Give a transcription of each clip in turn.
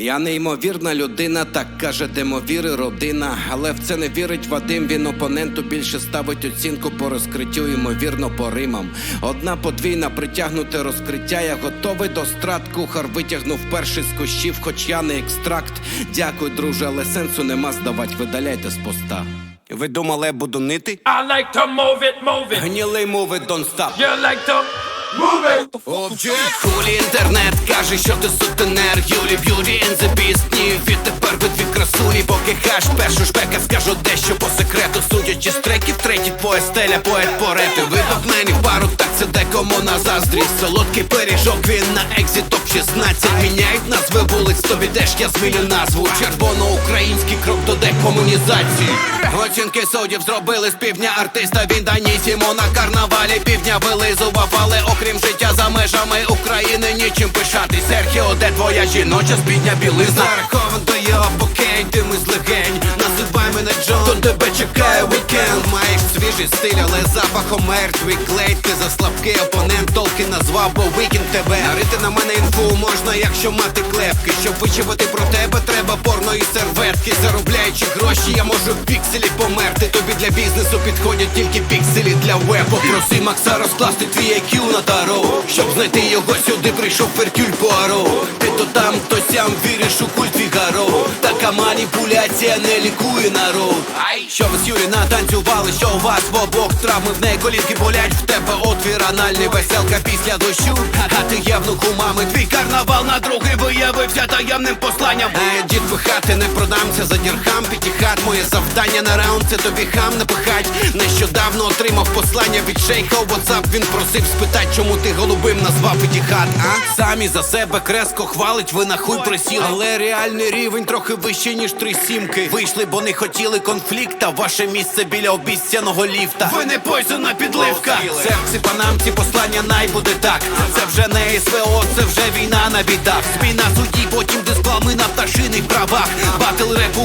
Я неймовірна людина, так каже демовіри родина. Але в це не вірить Вадим. Він опоненту більше ставить оцінку по розкриттю, ймовірно, по римам. Одна подвійна притягнуте розкриття. Я готовий до страт. Кухар витягнув перший з кущів, хоч я не екстракт. Дякую, друже, але сенсу нема здавать. Видаляйте з поста. Ви думали, я буду нити? I like to move it, move it. Гнілий мови, don't stop. You like to move Хулі інтернет каже, що ти сутенер. Юлі the beast. Ні, відтепер ви дві красулі Поки хаш першу шпека скажу дещо по секрету. Судячи з треків, третій твоя стеля, поет порети Випав мені пару, так це декому на заздрість Солодкий пиріжок, він на екзі топ 16 Міняють назви вулиць, тобі теж я зміню назву. Червоно-український крок до декомунізації. Оцінки суддів зробили з півдня артиста Він данісімо на карнавалі. Півдня вилизував, але окрім життя за межами України нічим пишати Серхіо, де твоя жіноча спідня білизна? Зарахован до його покень, ти ми з легень тебе чекає вікенд. Маєш свіжий стиль, але запахом мертвий клей. Ти за слабкий опонент, толки назвав, бо викинь тебе. Нарити на мене інфу можна, якщо мати клепки. Щоб вичивати про тебе, треба порно і серветки. Заробляючи гроші, я можу в пікселі померти. Тобі для бізнесу підходять тільки пікселі для вебу. Проси Макса розкласти твій IQ на таро. Щоб знайти його сюди прийшов Феркюль Пуаро. Ти то там, то сям віриш у культ Маніпуляція не лікує народ. Ай, що ви з Юрі натанцювали, що у вас в обох травми? В неї колінки болять, в тебе отвір анальний Веселка після дощу, а ти є внуку мами Твій карнавал на другий виявився таємним посланням. Е, дід пихати не продамся за моє завдання на раунд це тобі хам напихать. Нещодавно отримав послання від шейха у WhatsApp. Він просив спитать, чому ти голубим назвав П'ятихат, а? Самі за себе креско хвалить, ви нахуй присіли. Але реальний рівень трохи вищий, ніж три сімки. Вийшли, бо не хотіли конфлікта. Ваше місце біля обіцяного ліфта. Ви не пойсона підливка. Серці панамці, послання най буде так. Це вже не СВО, це вже війна на бідах. Зміна судді, потім дисклами на пташиних правах. Батл реп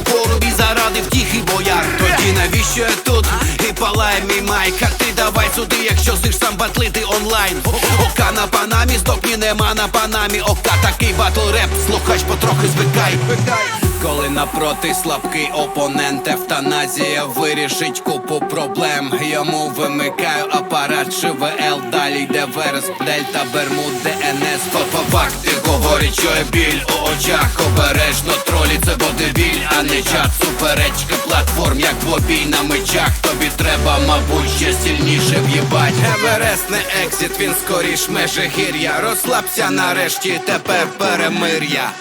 Навіщо я тут? І палає мій майк. А ти давай сюди, якщо зиш сам батлити онлайн. Ока на панамі, стопні нема на панамі. Ока такий батл реп, слухач потрохи звикай. Коли напроти слабкий опонент Евтаназія вирішить купу проблем. Йому вимикаю апарат ШВЛ Далі йде вереск, Дельта, Бермуд, ДНС Фа факти говорять, що є біль у очах. Обережно це біль, а не чат. Суперечки платформ, як двобій на мечах. Тобі треба, мабуть, ще сильніше в'їбать. Еверест не екзит, він скоріш межигір'я. Розслабся нарешті, тепер перемир'я